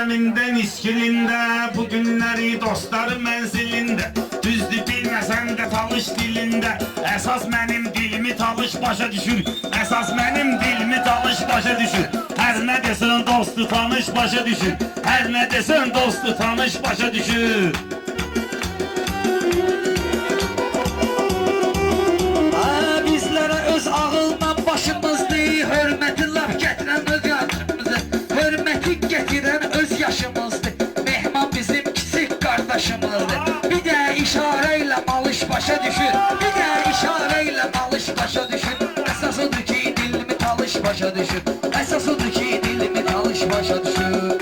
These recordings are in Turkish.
Aləmində niskilində Bu günləri dostlarım mənzilində Düzdür bilməsən də talış dilində Əsas mənim dilimi talış başa düşür. Əsas mənim dilimi talış başa düşür. Hər nə desən dostu tanış başa düşür. Hər nə desən dostu tanış başa düşür. Ha, bizlərə öz ağılla başımızdır Hörməti laf öz yaşımızdır Hörməti gətirən öz yaşımızdır Mehman bizim kiçik qardaşımızdır Bir də işarə ilə malış başa düşür Bir də işarə ilə malış başa düşür Əsas odur ki dilimi talış başa düşür Əsas odur ki dilimi talış başa düşür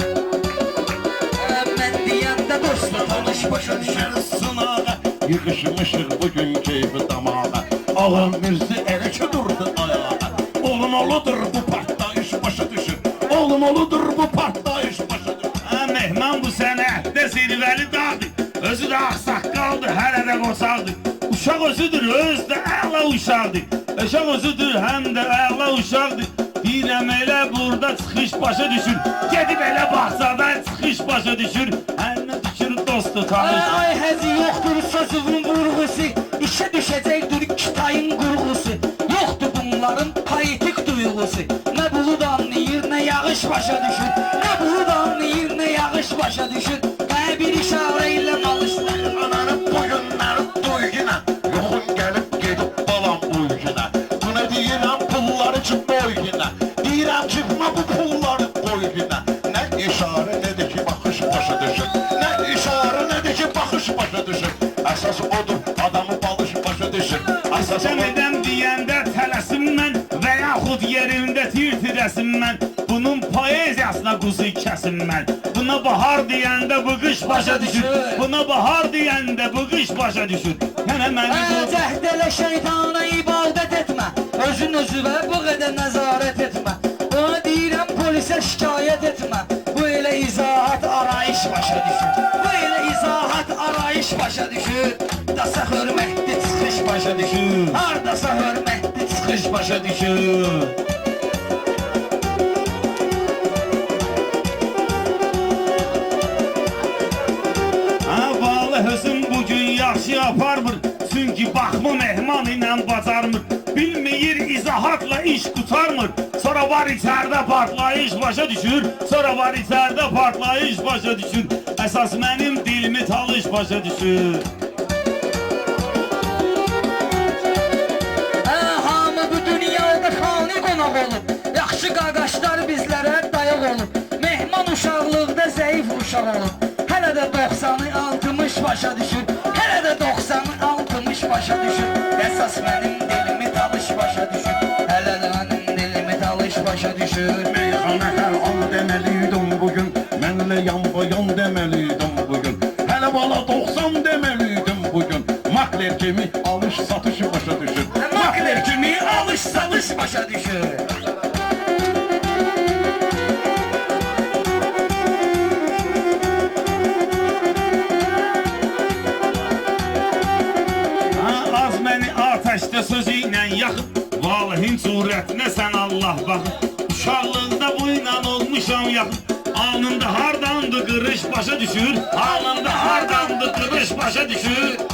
Ha, Mən deyəndə dostla tanış başa düşür sınağa Yıkışmışıq bugün keyfi damağa. Ağam Mirzi ereke durdu ayağa. Olmalıdır bu partlayış başa düşür Olmalıdır zirvəli dağdır Özü də ağsaqqaldır, hələ də qoçaqdır Uşaq özüdür, öz də əla uşaqdır Uşaq özüdür, həm də əla uşaqdır Deyirəm elə burada çıxış başa düşür. Gedib elə bağçada çıxış başa düşür. Hər nə düşür dostu tanış Ay, ay həzi yoxdur sözümün vurğusu İşə düşəcəkdir kitayın qurğusu Yoxdur bunların poetik duyğusu Nə bulud anlayır, nə yağış başa düşür. Nə bulud anlayır, nə yağış başa düşür düşür Əsas odur adamı balış başa düşür Əsas Sən odur. Edəm deyəndə tələsim mən Və yaxud yerimdə tir tirəsim mən Bunun poeziyasına quzu kəsim mən Buna bahar deyəndə bu qış başa düşür Buna bahar deyəndə bu qış başa düşür Yenə məni bu cəhd elə şeytana ibadət etmə Özün özüvə bu qədər nəzarət etmə Ona deyirəm polisə şikayət etmə başa düşür Dasa hörmətli çıxış başa düşür. Hardasa hörmətli çıxış başa düşür. Ha vallahi özüm bugün yaxşı aparmır Çünki baxmı mehman ilə bacarmır. Bilməyir izahatla iş qutarmır. Sonra var içərdə partlayış başa düşür Sonra var içərdə partlayış başa düşür Əsas mənim dilimi talış başa düşür. Hə hamı bu dünyada xani qonaq olub. Yaxşı qaqaşlar bizlərə dayaq olub. Mehman uşaqlıqda zəif uşaq olub. Hələ də 90-ı 60 başa düşür. Hələ də 90-ı 60 başa düşür. Əsas mənim dilimi talış başa düşür. Hələ də mənim dilimi talış başa düşür. Meyxana hər an demeliydim bugün. Mənlə yan bayan demeliydim başa düşür Ha, az məni atəşdə sözü ilə yaxıb Valihin surətinə sən Allah baxıb Uşaqlıqda bu ilə olmuşam yaxıb Anında hardandı qırış başa düşür Anında hardandı qırış başa düşür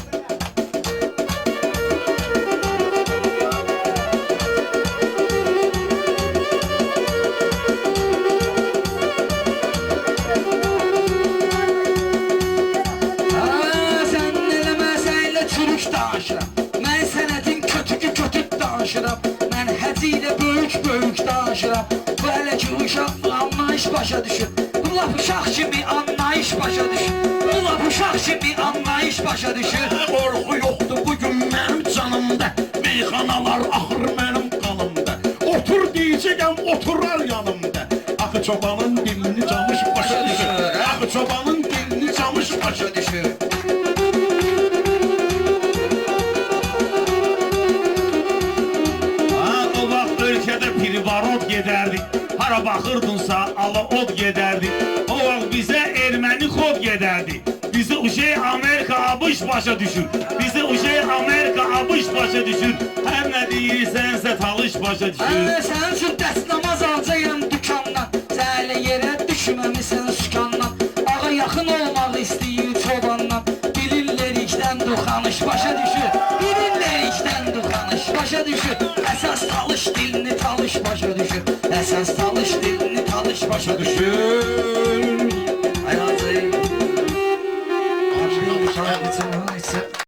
ilə böyük böyük danışıram Bu ki uşaq anlayış başa düşür Bu laf uşaq kimi anlayış başa düşür Bu laf uşaq kimi anlayış başa düşür Qorxu yoxdur bugün mənim canımda. Meyxanalar axır mənim qanımda Otur deyəcəyəm oturar yanımda. Axı çobanın dilini camış başa düşür Axı çobanın dilini camış başa düşür barot gederdik. Hara bakırdınsa Allah ot gederdik. O vakt bize Ermeni hop gederdi. Bizi uşey Amerika abış başa düşür. Bizi uşey Amerika abış başa düşür. Her ne deyirsənsə talış başa düşür. Mən də sənin üçün dəst namaz alacağım dükandan Sən elə yerə düşməmisən sükandan Ağa yaxın olmaq istəyir çobandan Bilirlərikdən duxanış başa düşür. Bilirlərikdən duxanış başa düşür talış başa düşür. Esas talış dilini talış başa düşür.